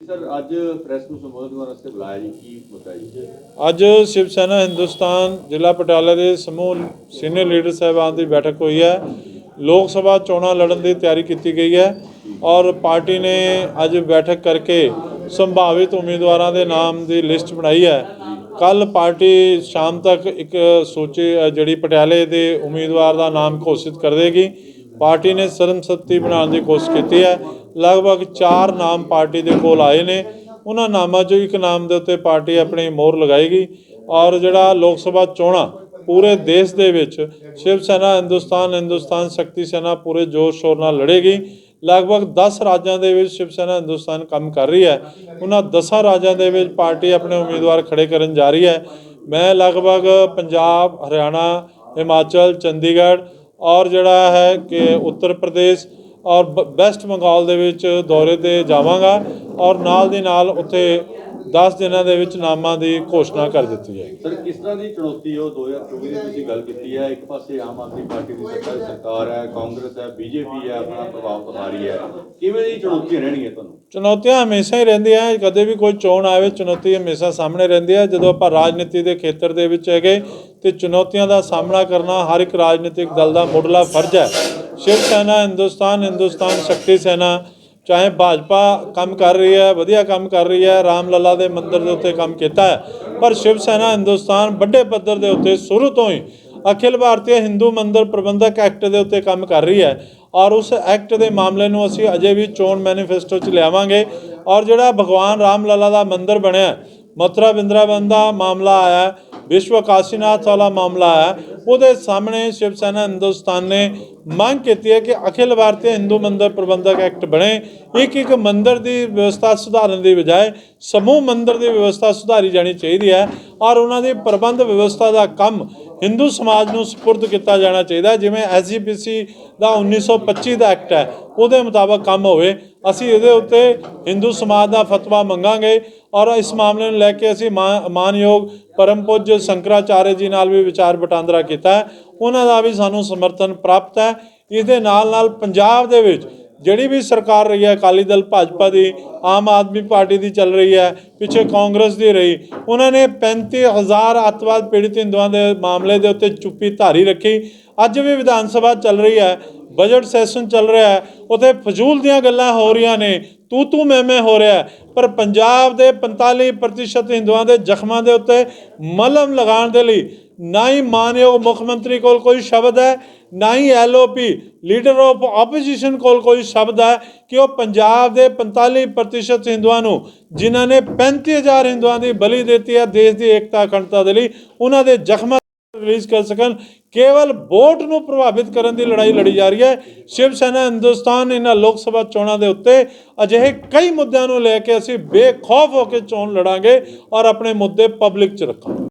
Sir, ਅੱਜ press ਨੂੰ ਸੰਬੋਧਨ ਕਰਨ ਵਾਸਤੇ ਬੁਲਾਇਆ ਜੀ, ਕੀ ਮੁੱਦਾ ਜੀ? ਅੱਜ ਸ਼ਿਵ ਸੈਨਾ ਹਿੰਦੁਸਤਾਨ ਜ਼ਿਲ੍ਹਾ ਪਟਿਆਲਾ ਦੇ ਸਮੂਹ ਸੀਨੀਅਰ ਲੀਡਰ ਸਾਹਿਬਾਨ ਦੀ ਬੈਠਕ ਹੋਈ ਹੈ। ਲੋਕ ਸਭਾ ਚੋਣਾਂ ਲੜਨ ਦੀ ਤਿਆਰੀ ਕੀਤੀ ਗਈ ਹੈ ਔਰ ਪਾਰਟੀ ਨੇ ਅੱਜ ਬੈਠਕ ਕਰਕੇ ਸੰਭਾਵਿਤ ਉਮੀਦਵਾਰਾਂ ਦੇ ਨਾਮ ਦੀ ਲਿਸਟ ਬਣਾਈ ਹੈ। ਕੱਲ ਪਾਰਟੀ ਸ਼ਾਮ ਤੱਕ ਇੱਕ ਸੂਚੀ ਜਿਹੜੀ ਪਟਿਆਲੇ ਦੇ ਉਮੀਦਵਾਰ ਦਾ ਨਾਮ ਘੋਸ਼ਿਤ ਕਰ ਦੇਗੀ। ਪਾਰਟੀ ਨੇ ਸਰਮਸ਼ਤੀ ਬਣਾਉਣ ਦੀ ਕੋਸ਼ਿਸ਼ ਕੀਤੀ ਹੈ। ਲਗਭਗ 4 ਨਾਮ ਪਾਰਟੀ ਦੇ ਕੋਲ ਆਏ ਨੇ। ਉਹਨਾਂ ਨਾਮਾਂ 'ਚੋਂ ਇੱਕ ਨਾਮ ਦੇ ਉੱਤੇ ਪਾਰਟੀ ਆਪਣੀ ਮੋਹਰ ਲਗਾਏਗੀ ਔਰ ਜਿਹੜਾ ਲੋਕ ਸਭਾ ਚੋਣਾਂ ਪੂਰੇ ਦੇਸ਼ ਦੇ ਵਿੱਚ ਸ਼ਿਵ ਸੈਨਾ, ਹਿੰਦੁਸਤਾਨ ਹਿੰਦੁਸਤਾਨ ਸ਼ਕਤੀ ਸੈਨਾ ਪੂਰੇ ਜੋਸ਼ ਸ਼ੋਰ ਨਾਲ ਲੜੇਗੀ। ਲਗਭਗ 10 ਰਾਜਾਂ ਦੇ ਵਿੱਚ ਸ਼ਿਵ ਸੈਨਾ ਹਿੰਦੁਸਤਾਨ ਕੰਮ ਕਰ ਰਹੀ ਹੈ। ਉਹਨਾਂ 10 ਰਾਜਾਂ ਦੇ ਵਿੱਚ ਪਾਰਟੀ ਆਪਣੇ ਉਮੀਦਵਾਰ ਖੜੇ ਕਰਨ ਜਾ ਰਹੀ ਹੈ। ਮੈਂ ਲਗਭਗ ਪੰਜਾਬ, ਹਰਿਆਣਾ, ਹਿਮਾਚਲ, ਚੰਡੀਗੜ੍ਹ ਔਰ ਜਿਹੜਾ ਹੈ ਕਿ ਉੱਤਰ ਪ੍ਰਦੇਸ਼ ਔਰ ਬ- ਵੈਸਟ ਬੰਗਾਲ ਦੇ ਵਿੱਚ ਦੌਰੇ ਤੇ ਜਾਵਾਂਗਾ ਔਰ ਨਾਲ ਦੀ ਨਾਲ ਉੱਥੇ 10 ਦਿਨਾਂ ਦੇ ਵਿੱਚ ਨਾਮਾਂ ਦੀ ਘੋਸ਼ਣਾ ਕਰ ਦਿੱਤੀ ਜਾਏਗੀ ਸਰ ਕਿਸ ਤਰ੍ਹਾਂ ਦੀ ਚੁਣੌਤੀ ਉਹ 2024 ਦੀ ਤੁਸੀਂ ਗੱਲ ਕੀਤੀ ਹੈ। ਇੱਕ ਪਾਸੇ ਆਮ ਆਦਮੀ ਪਾਰਟੀ ਦੀ ਸਰਕਾਰ ਸਰਕਾਰ ਹੈ ਕਾਂਗਰਸ ਹੈ ਬੀਜੇਪੀ ਹੈ ਆਪਣਾ ਪ੍ਰਭਾਵ ਦਿਖਾ ਰਹੀ ਹੈ। ਕਿਵੇਂ ਦੀ ਚੁਣੌਤੀਆਂ ਰਹਿਣਗੀਆਂ ਤੁਹਾਨੂੰ? ਚੁਣੌਤੀਆਂ ਹਮੇਸ਼ਾ ਹੀ ਰਹਿੰਦੀਆਂ ਕਦੇ ਵੀ ਕੋਈ ਚੋਣ ਆਵੇ ਚੁਣੌਤੀ ਹਮੇਸ਼ਾ ਸਾਹਮਣੇ ਰਹਿੰਦੀ ਹੈ। ਜਦੋਂ ਆਪਾਂ ਰਾਜਨੀਤੀ ਦੇ ਖੇਤਰ ਦੇ ਵਿੱਚ ਹੈਗੇ ਤੇ ਚੁਣੌਤੀਆਂ ਦਾ ਸਾਹਮਣਾ ਕਰਨਾ ਹਰ ਇੱਕ ਰਾਜਨੀਤਿਕ ਦਲ ਦਾ ਮੁੱਢਲਾ ਫਰਜ਼ ਹੈ। ਸ਼ਿਵ ਸੈਨਾ ਹਿੰਦੁਸਤਾਨ ਹਿੰਦੁਸਤਾਨ ਸ਼ਕਤੀ ਸੈਨਾ ਚਾਹੇ ਭਾਜਪਾ ਕੰਮ ਕਰ ਰਹੀ ਹੈ ਵਧੀਆ ਕੰਮ ਕਰ ਰਹੀ ਹੈ ਰਾਮ ਲੱਲਾ ਦੇ ਮੰਦਿਰ ਦੇ ਉੱਤੇ ਕੰਮ ਕੀਤਾ ਹੈ ਪਰ ਸ਼ਿਵ ਸੈਨਾ ਹਿੰਦੁਸਤਾਨ ਵੱਡੇ ਪੱਧਰ ਦੇ ਉੱਤੇ ਸ਼ੁਰੂ ਤੋਂ ਹੀ ਅਖਿਲ ਭਾਰਤੀ ਹਿੰਦੂ ਮੰਦਿਰ ਪ੍ਰਬੰਧਕ ਐਕਟ ਦੇ ਉੱਤੇ ਕੰਮ ਕਰ ਰਹੀ ਹੈ ਔਰ ਉਸ ਐਕਟ ਦੇ ਮਾਮਲੇ ਨੂੰ ਅਸੀਂ ਅਜੇ ਵੀ ਚੋਣ ਮੈਨੀਫੈਸਟੋ 'ਚ ਲਿਆਵਾਂਗੇ ਔਰ ਜਿਹੜਾ ਭਗਵਾਨ ਰਾਮ ਲੱਲਾ ਦਾ ਮੰਦਿਰ ਬਣਿਆ ਹੈ, ਮਥੁਰਾ ਬਿੰਦਰਾਵਨ ਦਾ ਮਾਮਲਾ ਆਇਆ ਵਿਸ਼ਵ ਕਾਸ਼ੀਨਾਥ ਵਾਲਾ ਮਾਮਲਾ ਆਇਆ ਉਹਦੇ ਸਾਹਮਣੇ ਸ਼ਿਵ ਸੈਨਾ ਹਿੰਦੁਸਤਾਨ ਨੇ ਮੰਗ ਕੀਤੀ ਹੈ ਕਿ ਅਖਿਲ ਭਾਰਤੀ ਹਿੰਦੂ ਮੰਦਰ ਪ੍ਰਬੰਧਕ ਐਕਟ ਬਣੇ। ਇੱਕ ਇੱਕ ਮੰਦਰ ਦੀ ਵਿਵਸਥਾ ਸੁਧਾਰਨ ਦੀ ਬਜਾਏ ਸਮੂਹ ਮੰਦਰ ਦੀ ਵਿਵਸਥਾ ਸੁਧਾਰੀ ਜਾਣੀ ਚਾਹੀਦੀ ਹੈ। ਔਰ ਉਹਨਾਂ ਦੀ ਪ੍ਰਬੰਧ ਵਿਵਸਥਾ ਦਾ ਕੰਮ ਹਿੰਦੂ ਸਮਾਜ ਨੂੰ ਸਪੁਰਦ ਕੀਤਾ ਜਾਣਾ ਚਾਹੀਦਾ ਹੈ। ਜਿਵੇਂ ਐਸਜੀਪੀਸੀ ਦਾ 1925 ਦਾ ਐਕਟ ਹੈ, ਉਹਦੇ ਮੁਤਾਬਕ ਕੰਮ ਹੋਵੇ। ਅਸੀਂ ਇਹਦੇ ਉੱਤੇ ਹਿੰਦੂ ਸਮਾਜ ਦਾ ਫਤਵਾ ਮੰਗਾਂਗੇ ਔਰ ਇਸ ਮਾਮਲੇ ਨੂੰ ਲੈ ਕੇ ਅਸੀਂ ਮਾਨ- ਮਾਨਯੋਗ ਪਰਮ ਸ਼ੰਕਰਾਚਾਰਿਆ ਜੀ ਨਾਲ ਵੀ ਵਿਚਾਰ ਵਟਾਂਦਰਾ ਕੀਤਾ ਹੈ। ਉਹਨਾਂ ਦਾ ਵੀ ਸਾਨੂੰ ਸਮਰਥਨ ਪ੍ਰਾਪਤ ਹੈ। ਇਸ ਦੇ ਨਾਲ ਨਾਲ ਪੰਜਾਬ ਦੇ ਵਿੱਚ ਜਿਹੜੀ ਵੀ ਸਰਕਾਰ ਰਹੀ ਹੈ, ਅਕਾਲੀ ਦਲ, ਭਾਜਪਾ ਦੀ, ਆਮ ਆਦਮੀ ਪਾਰਟੀ ਦੀ ਚੱਲ ਰਹੀ ਹੈ, ਪਿੱਛੇ ਕਾਂਗਰਸ ਦੀ ਰਹੀ, ਉਹਨਾਂ ਨੇ 35000 ਅੱਤਵਾਦ ਪੀੜਿਤ ਹਿੰਦੂਆਂ ਦੇ ਮਾਮਲੇ ਦੇ ਉੱਤੇ ਚੁੱਪੀ ਧਾਰੀ ਰੱਖੀ। ਅੱਜ ਵੀ ਵਿਧਾਨ ਸਭਾ ਚੱਲ ਰਹੀ ਹੈ, ਬਜਟ ਸੈਸ਼ਨ ਚੱਲ ਰਿਹਾ ਹੈ, ਉਥੇ ਫਜ਼ੂਲ ਦੀਆਂ ਗੱਲਾਂ ਹੋ ਰਹੀਆਂ ਨੇ। ਤੂੰ ਤੂੰ ਮੈਂ ਮੈਂ ਹੋ ਰਿਹਾ ਪਰ ਪੰਜਾਬ ਦੇ 45% ਹਿੰਦੂਆਂ ਦੇ ਜ਼ਖਮਾਂ ਦੇ ਉੱਤੇ ਮਲਮ ਲਗਾਉਣ ਦੇ ਲਈ ਨਾ ਹੀ ਮਾਨਯੋਗ ਮੁੱਖ ਮੰਤਰੀ ਕੋਲ ਕੋਈ ਸ਼ਬਦ ਹੈ, ਨਾ ਹੀ ਐਲਓਪੀ, ਲੀਡਰ ਆਫ ਆਪੋਜੀਸ਼ਨ ਕੋਲ ਕੋਈ ਸ਼ਬਦ ਹੈ ਕਿ ਉਹ ਪੰਜਾਬ ਦੇ 45% ਹਿੰਦੂਆਂ ਨੂੰ, ਜਿਨ੍ਹਾਂ ਨੇ 35000 ਹਿੰਦੂਆਂ ਦੀ ਬਲੀ ਦਿੱਤੀ ਹੈ ਦੇਸ਼ ਦੀ ਏਕਤਾ ਅਖੰਡਤਾ ਦੇ ਲਈ, ਉਹਨਾਂ ਦੇ ਜ਼ਖਮਾਂ ਰਿਲੀਜ਼ ਕਰ ਸਕਣ। ਕੇਵਲ ਵੋਟ ਨੂੰ ਪ੍ਰਭਾਵਿਤ ਕਰਨ ਦੀ ਲੜਾਈ ਲੜੀ ਜਾ ਰਹੀ ਹੈ। ਸ਼ਿਵ ਸੈਨਾ ਹਿੰਦੁਸਤਾਨ ਇਹਨਾਂ ਲੋਕ ਸਭਾ ਚੋਣਾਂ ਦੇ ਉੱਤੇ ਅਜਿਹੇ ਕਈ ਮੁੱਦਿਆਂ ਨੂੰ ਲੈ ਕੇ ਅਸੀਂ ਬੇਖੌਫ ਹੋ ਕੇ ਚੋਣ ਲੜਾਂਗੇ ਔਰ ਆਪਣੇ ਮੁੱਦੇ ਪਬਲਿਕ 'ਚ ਰੱਖਾਂਗੇ।